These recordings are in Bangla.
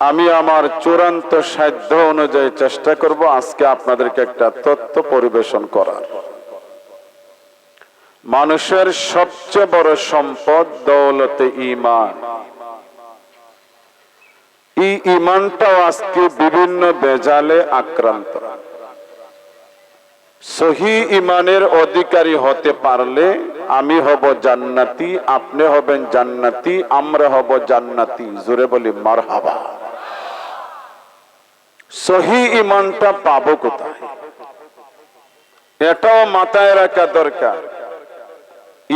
আমি আমার চূড়ান্ত সাধ্য অনুযায়ী চেষ্টা করব আজকে আপনাদেরকে একটা তথ্য পরিবেশন করার। মানুষের সবচেয়ে বড় সম্পদ দৌলতে ইমান এই ইমানটাও আজকে বিভিন্ন বেজালে আক্রান্ত। সহি ইমানের অধিকারী হতে পারলে আমি হব জান্নাতি, আপনি হবেন জান্নাতি, আমরা হব জান্নাতি। জোরে বলি মার হাবা সহি ইমানটা পাবো কোথায়? এটাও মাথায় রাখা দরকার।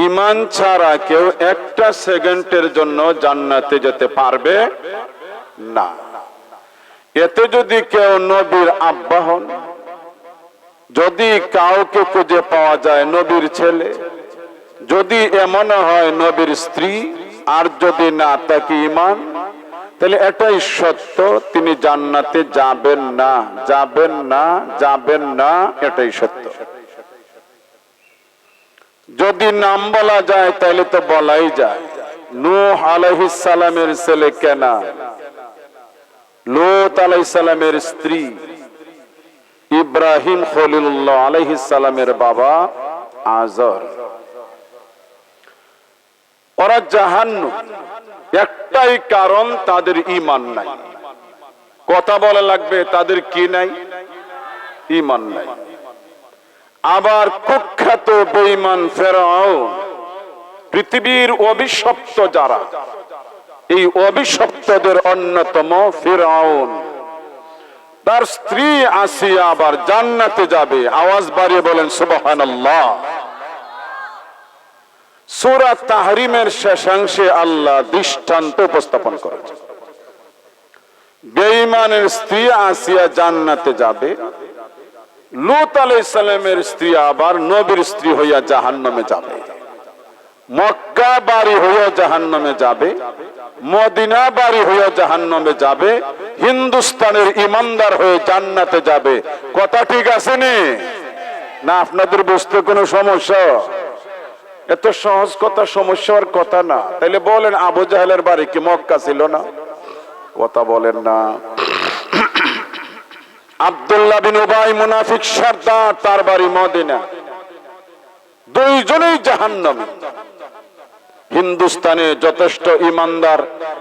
ইমান ছাড়া কেউ একটা সেকেন্ডের জন্য জান্নাতে যেতে পারবে না। এতে যদি কেউ নবীর আব্বা হন, যদি কাউকে খুঁজে পাওয়া যায় নবীর ছেলে, যদি এমন হয় নবীর স্ত্রী, আর যদি না তাকে ইমান? তাহলে এটাই সত্য, তিনি জান্নাতে যাবেন না যাবেন না যাবেন না, এটাই সত্য। যদি নাম বলা যায়, তাহলে তো বলাই যায়। নূহ আলাইহিস সালামের ছেলে কেনা লোত আলাইহিস সালামের স্ত্রী। ইব্রাহিম খলিলুল্লাহ আলাইহিস সালামের বাবা আজর। ওরা জাহান্ন। একটাই কারণ, তাদের ইমান নাই। কথা বলা লাগবে, তাদের কি নাই? ইমান নাই। আবার কুখ্যাত, বেঈমান ফেরাও পৃথিবীর অভিশপ্ত যারা, এই অভিশপ্তদের অন্যতম ফেরাউন। তার স্ত্রী আসিয়া আবার জান্নাতে যাবে। আওয়াজ বাড়িয়ে বলেন, সুবহানাল্লাহ। সূরা তাহরিমের শেষাংশে আল্লাহ দৃষ্টান্ত উপস্থাপন করেছে বেঈমানের স্ত্রী আসিয়া জান্নাতে যাবে। লুত আলাইহিস সালামের স্ত্রী আবার নবীর স্ত্রী হইয়া জাহান্নামে যাবে। মক্কা বাড়ি হইয়া জাহান্নামে যাবে। মদিনা বাড়ি হইয়া জাহান্নামে যাবে। হিন্দুস্তানের ইমানদার হয়ে জান্নাতে যাবে। কথা ঠিক আছে না, আপনাদের বুঝতে কোনো সমস্যা? এত সহজ কথা, সমস্যার কথা না। তাইলে বলেন, আবু জাহেলের বাড়ি কি মক্কা ছিল না? কথা বলেন না। আব্দুল্লাহ বিন উবাই মুনাফিক সর্দার, তার বাড়ি মদিনা। দুইজনেই জাহান্নামী। হিন্দুস্তানে যথেষ্ট ইমানদার,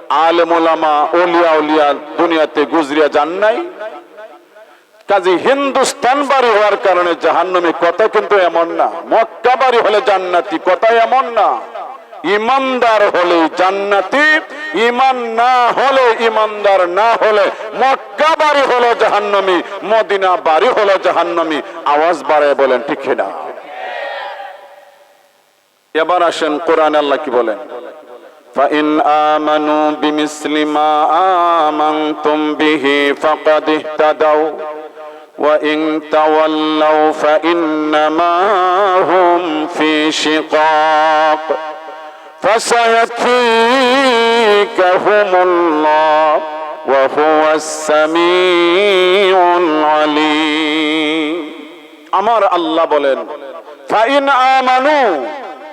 আলেমুলামা ওলিয়া উলিয়া দুনিয়াতে গুজরিয়া যান নাই। কাজী হিন্দুস্তান বাড়ি হওয়ার কারণে জাহান্নামী কথা কিন্তু এমন না মক্কা বাড়ি হলে জান্নাতি কথা এমন না ইমানদার হলে জান্নাতি ইমান না হলে ইমানদার না হলে মক্কা বাড়ি হলো জাহান্নামী মদিনা বাড়ি হলো জাহান্নামী আওয়াজ বাড়ায় বলেন ঠিক না এবার আসেন কোরআন আল্লাহ কি বলেন فإن آمنوا بمثل ما آمنتم به فقد اهتدوا وإن تولوا فإنما هم في شقاق فسيكفيكهم الله وهو السميع العليم আমার আল্লাহ বলেন ফাইন আমানু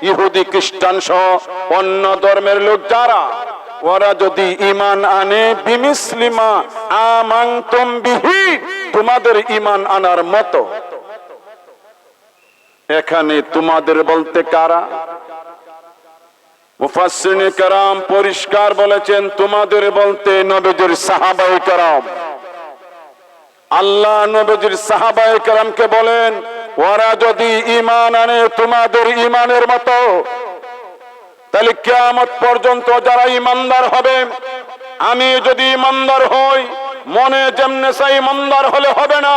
ইহুদি খ্রিস্টান সহ অন্য ধর্মের লোক যারা ওরা যদি ইমান আনে, বিমিসলিমা বিহি, তোমাদের ইমান আনার মতো। এখানে তোমাদের বলতে কারা? মুফাসসিনে কারাম পরিষ্কার বলেছেন, তোমাদের বলতে নবীজির সাহাবায়ে কারাম। আল্লাহ নবীজির সাহাবায়ে কারামকে বলেন, ওরা যদি ইমান আনে, তোমাদের ইমানের মতো। তাহলে কিয়ামত পর্যন্ত যারা ইমানদার হবে, আমি যদি ইমানদার হই, মনে যেমনে চাই ইমানদার হলে হবে না,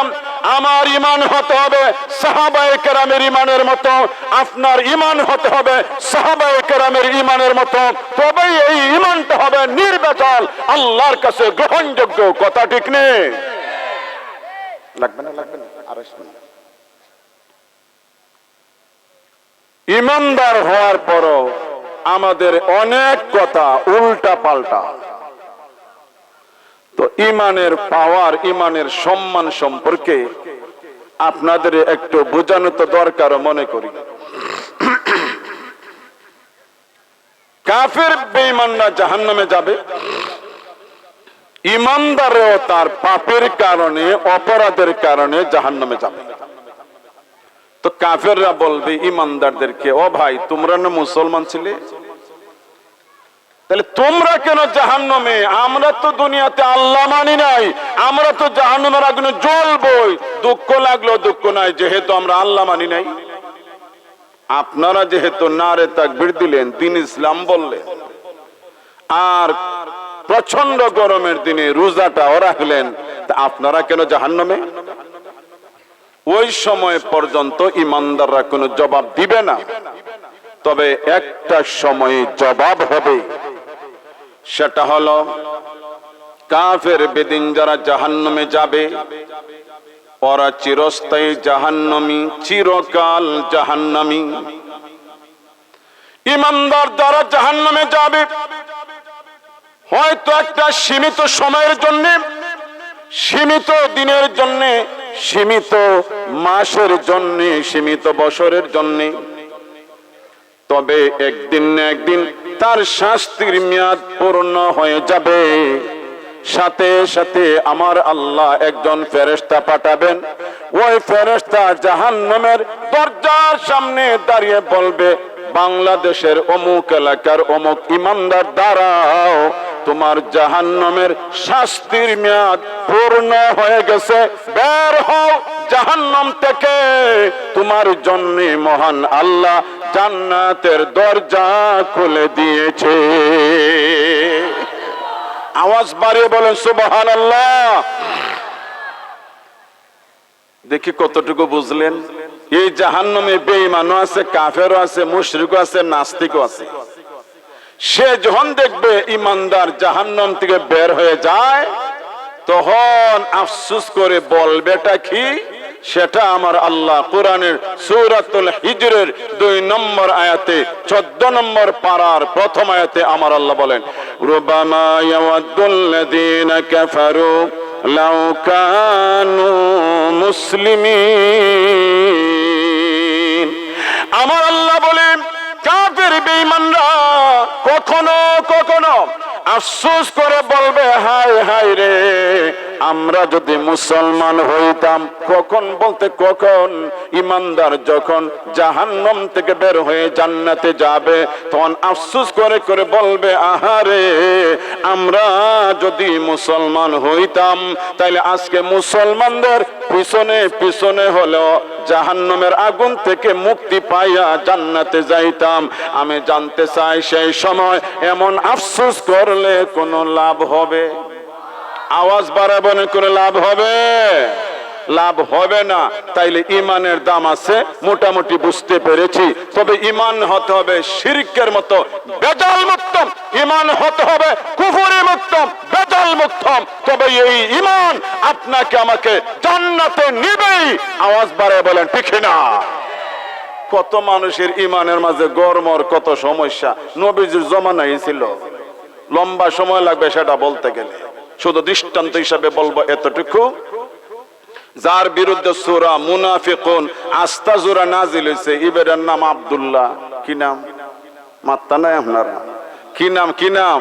আমার ইমান হতে হবে সাহাবায়ে কেরামের ইমানের মতো, আপনার ইমান হতে হবে সাহাবায়ে কেরামের ইমানের মতো, তবেই এই ইমানটা হবে নির্বাচল আল্লাহর কাছে গ্রহণযোগ্য, কথা ঠিক নেই লাগবে না লাগবে না ইমানদার হওয়ার পরও আমাদের অনেক কথা উল্টা পাল্টা। তো ইমানের পাওয়ার, ইমানের সম্মান সম্পর্কে আপনাদের একটু বোঝানো তো দরকার মনে করি। কাফের বেঈমানরা জাহান্নামে যাবে। ইমানদারেও তার পাপের কারণে, অপরাধের কারণে জাহান্নামে যাবে। তো কাফেররা বলবে, ইমানদারদেরকে, ও ভাই, তোমরা না মুসলমান ছিলে? তাহলে তোমরা কেন জাহান্নামে? আমরা তো দুনিয়াতে আল্লাহ মানি নাই। আমরা তো জাহান্নামের আগুনে জ্বলবই। দুঃখ লাগল দুঃখ নাই, যেহেতু আমরা আল্লাহ মানি নাই। আপনারা যেহেতু নারে তাকবীর দিলেন, দিন ইসলাম বললেন। আর প্রচণ্ড গরমের দিনে রোজাটাও রাখলেন। তা আপনারা কেন জাহান্নামে? ওই সময় পর্যন্ত ইমানদাররা কোনো জবাব দিবে না। তবে একটা সময়ে জবাব হবে। সেটা হলো, কাফের বেদিন যারা জাহান্নামে যাবে, ওরা চিরস্থায়ী জাহান্নামী, চিরকাল জাহান্নামী। ইমানদার যারা জাহান্নামে যাবে, হয়তো একটা সীমিত সময়ের জন্য, সীমিত দিনের জন্য সীমিত মাসের জন্য, সীমিত বছরের জন্য। তবে একদিন না একদিন তার শাস্তির মেয়াদ পূর্ণ হয়ে যাবে। সাথে সাথে আমার আল্লাহ একজন ফেরেস্তা পাঠাবেন। ওই ফেরেস্তা জাহান্নামের দরজার সামনে দাঁড়িয়ে বলবে বাংলাদেশের অমুক এলাকার অমুক ইমানদার দ্বারাও তোমার জাহান্নামের শাস্তির মেয়াদ পূর্ণ হয়ে গেছে। বের হও জাহান্নাম থেকে। তোমার জন্য মহান আল্লাহ জান্নাতের দরজা খুলে দিয়েছে। আওয়াজ বাড়িয়ে বলেন সুবহান আল্লাহ দেখি কতটুকু বুঝলেন। এই জাহান্নামে বেঈমানও আছে, কাফেরও আছে, মুশরিকও আছে, নাস্তিকও আছে। সে যখন দেখবে ইমানদার জাহান্নাম থেকে বের হয়ে যায়, তখন আফসুস করে বলবেটা কি? সেটা আমার আল্লাহ কোরআনের সৌরাতুল হিজরের দুই নম্বর আয়াতে, চোদ্দ নম্বর পারার প্রথম আয়াতে আমার আল্লাহ বলেন, রুবামা ইয়াওয়াদ্দুল্লাযীনা কাফারু লাউ কানু মুসলিমিন। আমার আল্লাহ বলেন কাফের বেঈমানরা কখনো কখনো আফসোস করে বলবে, হায় হায় রে, আমরা যদি মুসলমান হইতাম, কখন বলতে কখন ইমানদার যখন জাহান্নাম থেকে বের হয়ে জান্নাতে যাবে, তখন আফসোস করে করে বলবে, আহারে, আমরা যদি মুসলমান হইতাম, তাইলে আজকে মুসলমানদের পিছনে পিছনে হলেও জাহান্নামের আগুন থেকে মুক্তি পাইয়া জান্নাতে যাইতাম। আমি জানতে চাই সেই সময় এমন আফসোস করলে কোনো লাভ হবে? আওয়াজ বাড়াবনে করে লাভ হবে? লাভ হবে না। তাইলে ইমানের দাম আছে, মোটামুটি বুঝতে পেরেছি। তবে ইমান হতে হবে শিরকের মতো, বেজাল মুক্ত ইমান হতে হবে কুফুরি মুক্ত বেজাল মুক্ত তবে এই ইমান আপনাকে আমাকে জান্নাতে নিবেই। আওয়াজ বাড়ায় বলেন, ঠিক না কত মানুষের ইমানের মাঝে গরমর কত সমস্যা। নবীজির জমানাই ছিল। লম্বা সময় লাগবে সেটা বলতে গেলে। শুধু দৃষ্টান্ত হিসাবে বলব এতটুকু। যার বিরুদ্ধে সুরা মুনাফিকুন আস্তা জোরা নাজিল হয়েছে ইবেরের নাম আবদুল্লাহ। কি নাম? মাত্তা নাই আপনারা। কি নাম? কি নাম?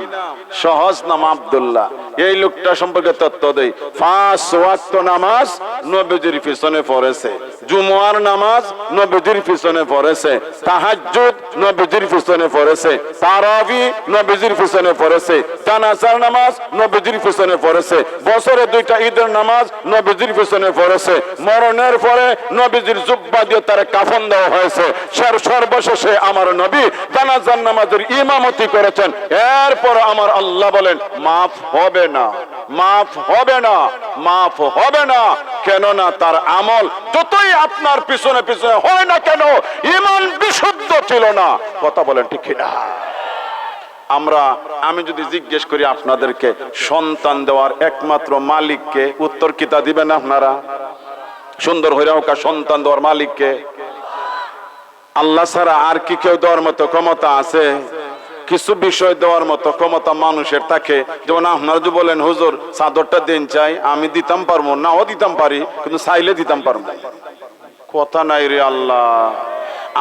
সহজ নাম আব্দুল্লাহ। এই লোকটা সম্পর্কে তত্ত্ব দেই। পাঁচ ওয়াক্ত নামাজ নবীজির পিছনে পড়েছে। জুমুয়ার নামাজ নবীজির পিছনে পড়েছে। তাহাজ্জুদ নবীজির পিছনে পড়েছে। তারাবি নবীজির পিছনে পড়েছে। জানাজার নামাজ নবীজির পিছনে পড়েছে। বছরে দুইটা ঈদের নামাজ নবীজির পিছনে পড়েছে। মরণের পরে নবীজির জুব্বা দিয়ে তার কাফন দেওয়া হয়েছে। সর সর্বশেষে আমার নবী জানাজার নামাজের ইমামতি করেছেন। এরপর আমার আল্লাহ বলেন, মাফ হবে না, মাফ হবে না, মাফ হবে না। কেননা তার আমল যতই আপনার পিছনে পিছনে হয় না কেন ইমান বিশুদ্ধ ছিল না। কথা বলেন ঠিক না আমরা, আমি যদি জিজ্ঞেস করি আপনাদেরকে, সন্তান দেওয়ার একমাত্র মালিককে উত্তর কিতা দিবেন আপনারা? সুন্দর হইরা হোক সন্তান দেওয়ার মালিককে? আল্লাহ ছাড়া আর কি কেউ দেওয়ার মতো ক্ষমতা আছে? কিছু বিষয় দেওয়ার মতো ক্ষমতা মানুষের থাকে। যেমন আপনারা যদি বলেন, হুজুর, চাদরটা দিন চাই, আমি দিতাম পারব নাও দিতাম পারি, কিন্তু চাইলে দিতাম পারব কথা নাই রে আল্লাহ।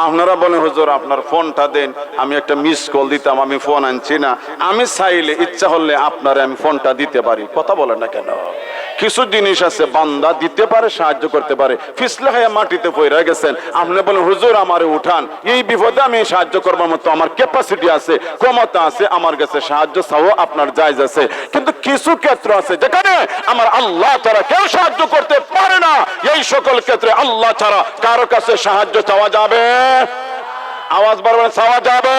আপনারা বলেন, হুজুর, আপনার ফোনটা দেন, আমি একটা মিস কল দিতাম, আমি ফোন আনছি না। আমি চাইলে ইচ্ছা হলে আপনারে আমি ফোনটা দিতে পারি। কথা বলেন না কেন? কিছু জিনিস আছে, বান্দা দিতে পারে, সাহায্য করতে পারে। ফিসলে হয়ে মাটিতে পড়ে গেছেন। আপনি বলেন, হুজুর, আমার উঠান। এই বিপদে আমি সাহায্য করবার মতো আমার ক্যাপাসিটি আছে, ক্ষমতা আছে, আমার কাছে সাহায্য চাও আপনার জায়জ আছে। কিন্তু কিছু ক্ষেত্র আছে যেখানে আমার আল্লাহ ছাড়া কেউ সাহায্য করতে পারে না। এই সকল ক্ষেত্রে আল্লাহ ছাড়া কারও কাছে সাহায্য চাওয়া যাবে? আওয়াজ বাড়বে চাওয়া যাবে?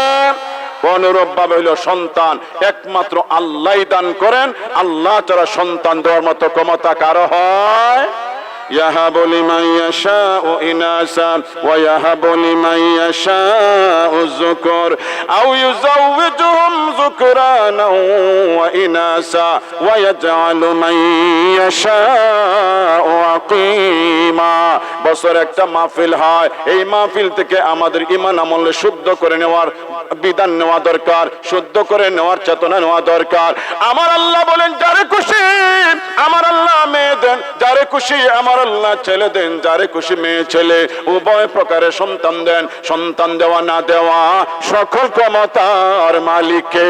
অনুরূপ ভাবে হইল সন্তান। একমাত্র আল্লাহ দান করেন। আল্লাহ ছাড়া সন্তান দেওয়ার মতো ক্ষমতা কারও হয়? يهب لمن يشاء إناثا ويهب لمن يشاء الذكر أو يزوجهم ذكرانا وإناثا ويجعل من يشاء عقيما বছর একটা মাহফিল হয় এই মাহফিল থেকে আমাদের ইমান আমলে শুদ্ধ করে নেওয়ার বিধান নেওয়া দরকার শুদ্ধ করে নেওয়ার চেতনা নেওয়া দরকার আমার আল্লাহ বলেন যারে খুশি আমার আল্লাহ মেয়ে দেন যারে খুশি আমার আল্লাহ ছেলে দেন, যারে খুশি মেয়ে ছেলে, উভয় প্রকারের সন্তান দেন। সন্তান দেওয়া না দেওয়া সকল ক্ষমতার মালিকে।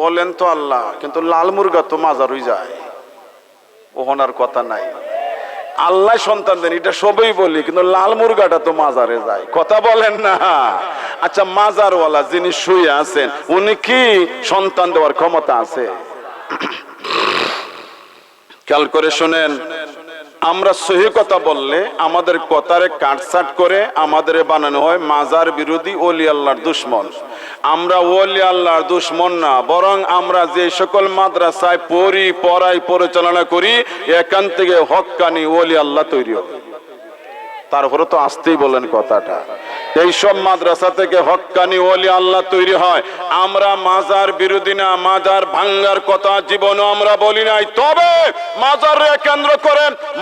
বলেন তো আল্লাহ, কিন্তু লাল মুরগা তো মাজারই যায়। ওহনার কথা নাই। আল্লাহ সন্তান দেন, এটা সবই বলি, কিন্তু লাল মুরগাটা তো মাজারে যায়। কথা বলেন না। আচ্ছা মাজারওয়ালা যিনি শুয়ে আছেন, উনি কি সন্তান দেওয়ার ক্ষমতা আছে? খেয়াল করে শোনেন, আমরা সহি কথা বললে আমাদের কথারে কাটসাট করে আমাদের বানানো হয় মাজার বিরোধী ওলি আল্লাহর দুশ্মন। আমরা ওলি আল্লাহর দুশ্মন না, বরং আমরা যে সকল মাদ্রাসায় পড়ি, পড়াই, পরিচালনা করি, এখান থেকে হকানি ওলি আল্লাহ তৈরি হবে। তারপরে তো আসতেই বলেন কথাটা। এইসব মাদ্রাসা থেকে হক্কানি ওলি আল্লাহ তৈরি হয়। আমরা মাজার বিরোধী না, মাজার ভাঙ্গার কথা জীবনও আমরা বলি নাই। তবে কেন্দ্র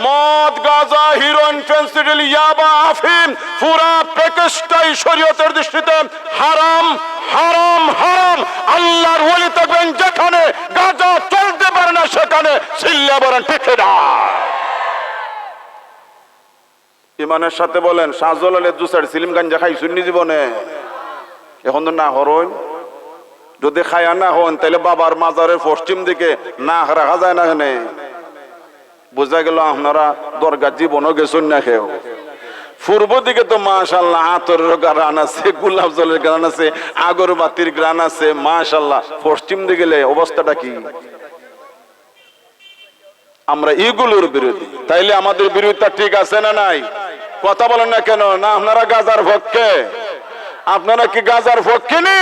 মদ, গাজা হিরোইন ফেন্সিডিল, ইয়াবা, আফিম পুরা প্যাকেজটাই শরীয়তের দৃষ্টিতে হারাম হারাম হারাম। আল্লাহর ওলি থাকবেন যেখানে গাজা চলতে পারে না, সেখানে চিল্লা বলেন ঠিক না। ইমানের সাথে বলেন সাজল আলে জুসার সিলিম গাঞ্জা খাই শুনি জীবনে। এখন তো না হরইন যদি খায়া না হন, তাহলে বাবার মাজারের পশ্চিম দিকে না রাখা যায় না এখানে। বোঝা গেল আপনারা দরগা জীবনও গেছুন না খেয়েও পূর্ব দিকে তো মাশাল্লাহ আতরের গান আছে, গোলাপ জলের গান আছে, আগরবাতির গান আছে মাশাল্লাহ পশ্চিম দিকে গেলে অবস্থাটা কি? আমরা এগুলোর বিরোধী। তাইলে আমাদের বিরোধিতা ঠিক আছে না নাই? কথা বলেন না কেন? না, আপনারা গাজার পক্ষে আপনারা কি গাজার পক্ষে নি?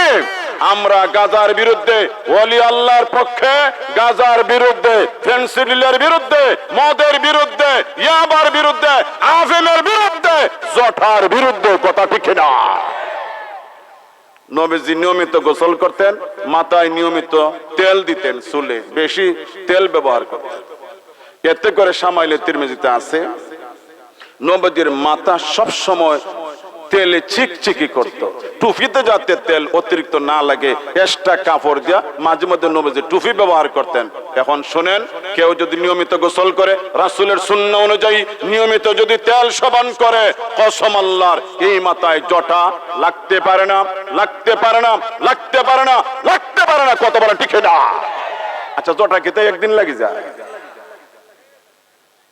আমরা গাজার বিরুদ্ধে, ওলি আল্লাহর পক্ষে গাজার বিরুদ্ধে, ফেন্সিডিলের বিরুদ্ধে, মদের বিরুদ্ধে, ইয়াবার বিরুদ্ধে আফিমের বিরুদ্ধে, জঠার বিরুদ্ধে কথা ঠিক না নবীজি নিয়মিত গোসল করতেন, মাথায় নিয়মিত তেল দিতেন চুলে, বেশি তেল ব্যবহার করতেন। এতে করে সামাইলে তিরমিজিতে আছে নবজির মাথা সব সময় তেলে চিকচিকি করত। টুফিতে যাতে তেল অতিরিক্ত না লাগে, এক্সট্রা কাপড় দিয়া মাঝে মধ্যে নবজি টুফি ব্যবহার করতেন। এখন শুনেন, কেউ যদি নিয়মিত গোসল করে, রাসুলের শূন্য অনুযায়ী নিয়মিত যদি তেল সবান করে, কসম আল্লাহর, এই মাথায় জটা লাগতে পারে না, লাগতে পারে না, লাগতে পারে না, লাগতে পারে না কত বড় টিকে না। আচ্ছা জটা খেতে একদিন লাগে যায়।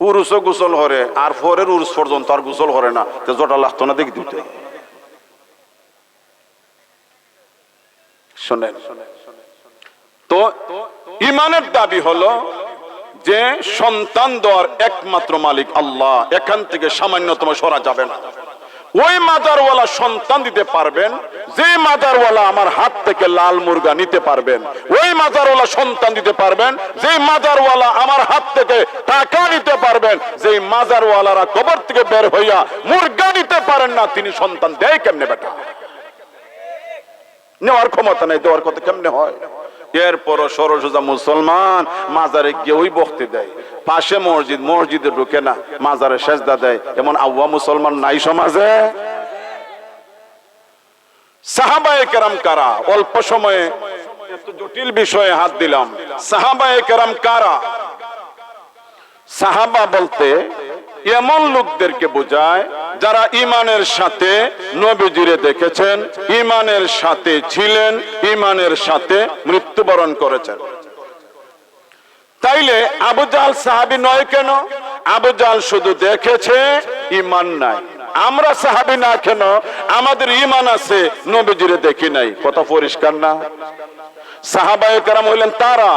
উরুসও গোসল করে আর পরের উরুস পর্যন্ত আর গোসল করে না। তো জটা লাগতো না দেখি দিতে শোনেন। তো ইমানের দাবি হলো যে সন্তান দেওয়ার একমাত্র মালিক আল্লাহ, এখান থেকে সামান্যতম সরা যাবে না। ওই মাজারওয়ালা সন্তান দিতে পারবেন যে মাজারওয়ালা আমার হাত থেকে লাল মুরগা নিতে পারবেন, ওই মাজারওয়ালা সন্তান দিতে পারবেন যে মাজারওয়ালা আমার হাত থেকে টাকা নিতে পারবেন যে মাজারওয়ালারা কবর থেকে বের হইয়া মুরগা নিতে পারেন না, তিনি সন্তান দেয় কেমনে বেটা? নেওয়ার ক্ষমতা নেই, দেওয়ার কথা কেমনে হয়? এরপরও সরসোজা মুসলমান মাজারে গিয়ে ওই বক্তি দেয়। পাশে মসজিদ, মসজিদে ঢুকে না, মাজারে সেজদা দেয়। এমন আউয়া মুসলমান নাই সমাজে? সাহাবায়ে কেরাম কারা? অল্প সময়ে জটিল বিষয়ে হাত দিলাম। সাহাবায়ে কেরাম কারা? সাহাবা বলতে এমন লোকদেরকে বোঝায় যারা ইমানের সাথে নবীজিরে দেখেছেন ইমানের সাথে ছিলেন ইমানের সাথে মৃত্যুবরণ করেছেন। তাইলে আবু জাল সাহাবি নয় কেন? আবু জাল শুধু দেখেছে ইমান নাই। আমরা সাহাবি না কেন? আমাদের ইমান আছে, নবীজিরে দেখি নাই। কথা পরিষ্কার না? সাহাবায়ে কারাম হইলেন তারা,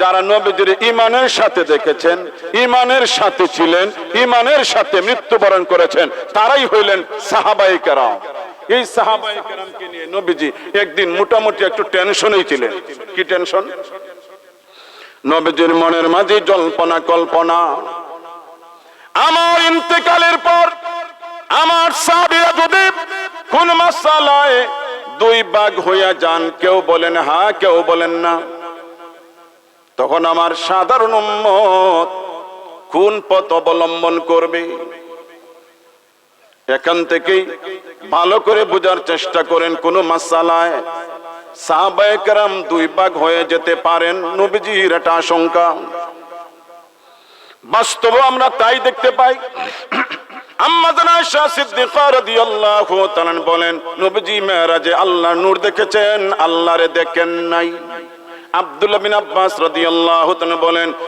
যারা নবীজির ইমানের সাথে দেখেছেন ইমানের সাথে ছিলেন ইমানের সাথে মৃত্যুবরণ করেছেন, তারাই হইলেন সাহাবায়ে কারাম। এই সাহাবায়ে কারামকে নিয়ে নবীজি একদিন মোটামুটি একটু টেনশনেই ছিলেন। কি টেনশন? নবীজির মনের মাঝে জল্পনা, কল্পনা। আমার ইন্তেকালের পর আমার সাবিরা যদি কোন মাসালায় দুই ভাগ হইয়া যান, কেউ বলেন, হা কেউ বলেন, না তখন আমার সাধারণ উম্মত কোন পথ অবলম্বন করবে। এখান থেকেই ভালো করে বোঝার চেষ্টা করেন কোন মাসালায়। সাহাবায়ে কেরাম দুই ভাগ হয়ে যেতে পারেন, নবীজির এটা বাস্তব আমরা তাই দেখতে পাই।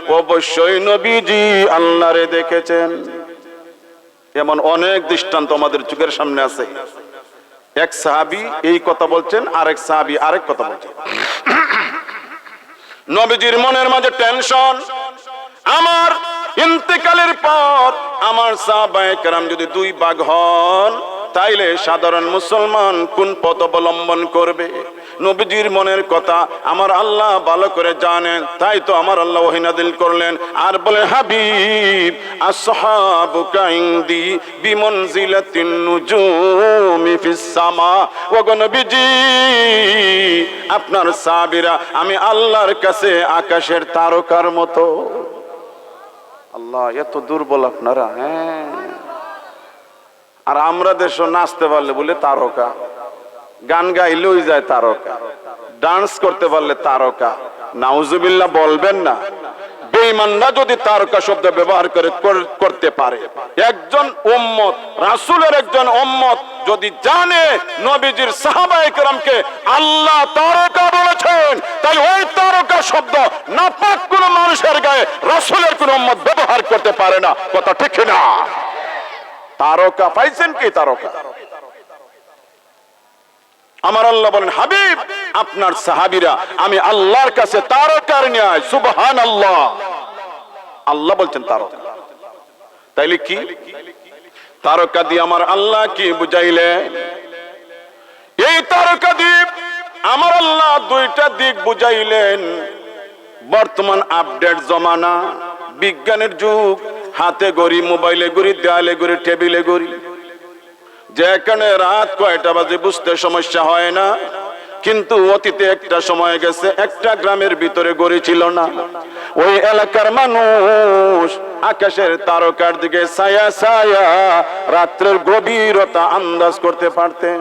অবশ্যই নবীজি আল্লাহরে দেখেছেন। এমন অনেক দৃষ্টান্ত আমাদের চোখের সামনে আছে। এক সাহাবী এই কথা বলছেন, আরেক সাহাবী আরেক কথা বলছেন। নবীজির মনের মাঝে টেনশন। আমার ইন্তেকালের পর আমার সাহাবায়ে কেরাম যদি দুই ভাগ হন, তাইলে সাধারণ মুসলমান কোন পথ অবলম্বন করবে? নবীজির মনের কথা আমার আল্লাহ ভালো করে জানেন তাই তো আমার আল্লাহ ওহিনাদিল করলেন। আর বলে, হাবিব, আসহাবুকা ইনদি বিমনজিলাতিন নুজুমি ফিস সামা। ওগো নবীজি, আপনার সাহাবীরা, আমি আল্লাহর কাছে আকাশের তারকার মতো। আল্লাহ, এত দুর্বল আপনারা হ্যাঁ। আর আমরা দেশ নাচতে পারলে বলে তারকা। গান গাইলেই যায় তারকা। ডান্স করতে পারলে তারকা। নাউজুবিল্লা বলবেন না। বেঈমানরা যদি তারকা শব্দ ব্যবহার করে করতে পারে। একজন উম্মত, রাসূলের একজন উম্মত যদি জানে নবীজির সাহাবায়ে কেরামকে আল্লাহ তারকা বলেছেন, তাহলে ওই তারকা শব্দ নাপাক কোন মানুষের গায়ে, রাসূলের কোন উম্মত ব্যবহার করতে পারে না। কথা ঠিক না? তারকা পাইছেন কি তারকা? আমার আল্লাহ বলেন, হাবিব, আপনার সাহাবীরা, আমি আল্লাহর কাছে তারকার ন্যায় সুবহান আল্লাহ আল্লাহ বলছেন তারকা। তাইলে কি? তারকা দিয়ে আমার আল্লাহ কি বুঝাইলেন এই তারকা দ্বীপ আমার আল্লাহ দুইটা দিক বুঝাইলেন। বর্তমান আপডেট জমানা, বিজ্ঞানের যুগ, হাতে গড়ি মোবাইলে গড়ি দেয়ালে গড়ি টেবিলে গড়ি যেখানে রাত কয়টা বাজে বুঝতে সমস্যা হয় না। কিন্তু অতীতে একটা সময় গেছে, একটা গ্রামের ভিতরে গড়ি ছিল না। ওই এলাকার মানুষ আকাশের তারকার দিকে ছায়া ছায়া রাত্রের গভীরতা আন্দাজ করতে পারতেন।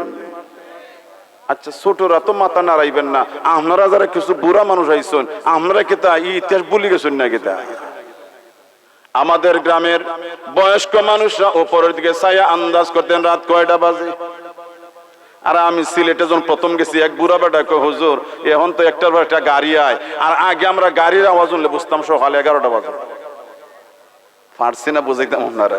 আচ্ছা ছোটরা তো মাথা নাড়াইবেন না। আপনারা যারা কিছু বুড়া মানুষ আইসন আমরা কেতা ই ইতিহাস ভুলি গেছেন না কেতা আমাদের গ্রামের বয়স্ক মানুষরা ওপরের দিকে ছায়া আন্দাজ করতেন রাত কয়টা বাজে? আর আমি সিলেটে যখন প্রথম গেছি, এক বুড়া বেটা কয়, হুজুর, এখন তো একটার পর একটা গাড়ি আয়। আর আগে আমরা গাড়ির আওয়াজ শুনলে বুঝতাম সকাল এগারোটা বাজে। পারছি না বুঝাইতাম আপনারা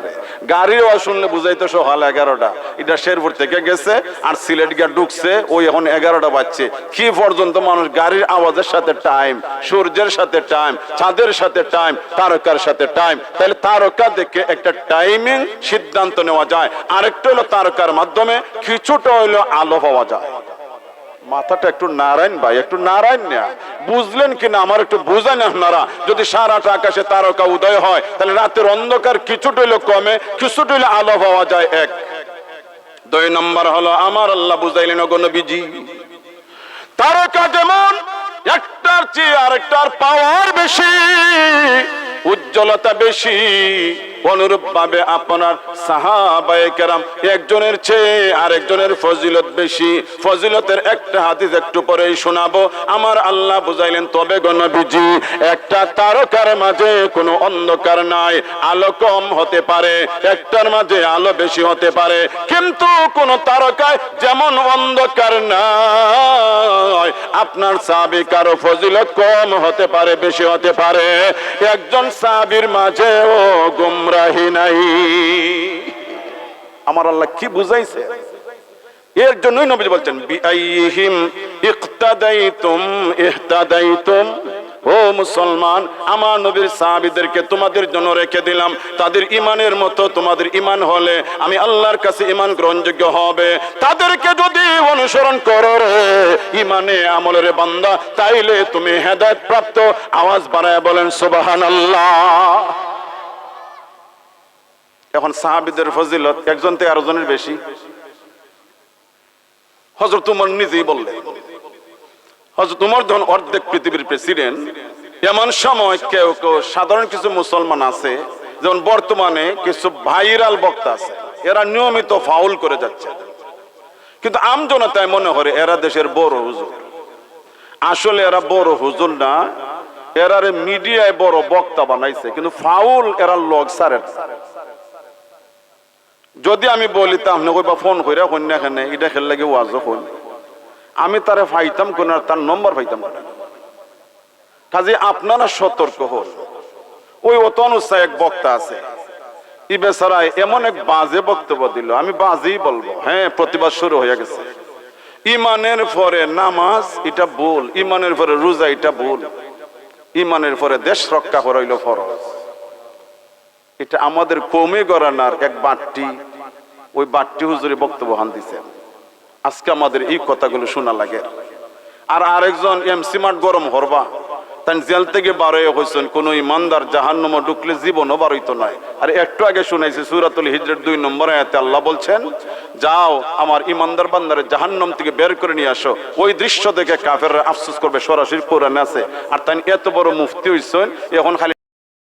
গাড়ির আওয়াজ শুনলে বুঝাইতো সকাল এগারোটা। এটা শেরপুর থেকে গেছে আর সিলেট গিয়ে ঢুকছে, ওই এখন এগারোটা বাজছে। কি পর্যন্ত মানুষ গাড়ির আওয়াজের সাথে টাইম সূর্যের সাথে টাইম চাঁদের সাথে টাইম তারকার সাথে টাইম তাহলে তারকা দেখে একটা টাইমিং সিদ্ধান্ত নেওয়া যায়। আরেকটা হলো তারকার মাধ্যমে, কিছুটা হইল আলো পাওয়া যায়। মাথাটা একটু নারায়ণ ভাই, একটু নারায়ণ না। বুঝলেন কিনা? আমার একটু বুঝেন আপনারা। যদি সারাটা আকাশে তারকা উদয় হয়, তাহলে রাতের অন্ধকার কিছুটা হইলে কমে, কিছুটা হইলে আলো পাওয়া যায় এক। দুই নম্বর হলো, আমার আল্লাহ বুঝাইলেন অগণবিজি তারকা যেমন, একটার চেয়ে আরেকটার পাওয়ার বেশি, উজ্জ্বলতা বেশি অনুরূপ ভাবে আপনার সাহাবায়ে কেরাম একজনের চেয়ে আরেকজনের ফজিলত বেশি। ফজিলতের একটা হাদিস একটু পরেই শোনাবো। আমার আল্লাহ বুঝাইলেন, তবে গণবিজি একটা তারকার মাঝে কোনো অন্ধকার নাই, আলো কম হতে পারে, একটার মাঝে আলো বেশি হতে পারে, কিন্তু কোন তারকায় যেমন অন্ধকার নাই, আপনার সাবি কারও ফজিলত কম হতে পারে, বেশি হতে পারে। একজন সাবির মাঝেও গুমরাহি নাই। আমার আল্লাহ কি বুঝাইছে? এর জন্যই নবী বলছেন বিআইহিম ইকতাদাইতুম, ইহতাদাইতুম। ও মুসলমান, আমার নবীর সাহাবীদেরকে তোমাদের জন্য রেখে দিলাম। তাদের ইমানের মতো তোমাদের ইমান হলে আমি আল্লাহর কাছে ইমান গ্রহণযোগ্য হবে। তাদেরকে যদি অনুসরণ করো রে ইমানে আমলের বান্দা, তাইলে তুমি হেদায়েত প্রাপ্ত। আওয়াজ বাড়ায় বলেন, সুবহানাল্লাহ। এখন সাহাবীদের ফজিলত একজন থেকে আরও জনের বেশি। হজরত উমর নিজেই বললেন হজরত উমর যখন অর্ধেক পৃথিবীর প্রেসিডেন্ট এমন সময় কেউ কেউ সাধারণ কিছু মুসলমান আছে, যেমন বর্তমানে কিছু ভাইরাল বক্তা আছে, এরা নিয়মিত ফাউল করে যাচ্ছে। কিন্তু আমজনতায় মনে করে এরা দেশের বড় হুজুর। আসলে এরা বড় হুজুর না এরা মিডিয়ায় বড় বক্তা বানাইছে, কিন্তু ফাউল এরা লগ সারের যদি আমি বলি তা আপনি ফোন কইরা কইন না এখানে এটা খেল লাগে ওয়াজ হইন আমি তারে ফাইতাম কোন তার নম্বর ফাইতাম কাজে আপনারা সতর্ক হন। ওই অত অনুসায় এক বক্তা আছে। ই এমন এক বাজে বক্তব্য দিল। আমি বাজেই বলব। হ্যাঁ প্রতিবাদ শুরু হয়ে গেছে। ইমানের পরে নামাজ, এটা ভুল। ইমানের পরে রোজা, এটা ভুল। ইমানের পরে দেশ রক্ষা করাইল ফরজ। এটা আমাদের কমে গড়ানার এক বাট্টি। ওই বাট্টি হুজুরে বক্তব্য হান দিছেন আজকে আমাদের এই কথাগুলো শোনা লাগে। আর আরেকজন এমসি মাঠ গরম হরবা, তাই জেল থেকে বারোয় হয়েছেন কোন ইমানদার ঢুকলে জীবনও নয় আর একটু আগে শুনাইছে সুরাতুল হিজরের দুই নম্বর আয়াতে আল্লাহ বলছেন, যাও আমার ইমানদার বান্দারে জাহান্নম থেকে বের করে নিয়ে আসো। ওই দৃশ্য দেখে কাফের আফসোস করবে, সরাসরি কোরআনে আছে। আর তাই এত বড় মুফতি হইছেন, এখন খালি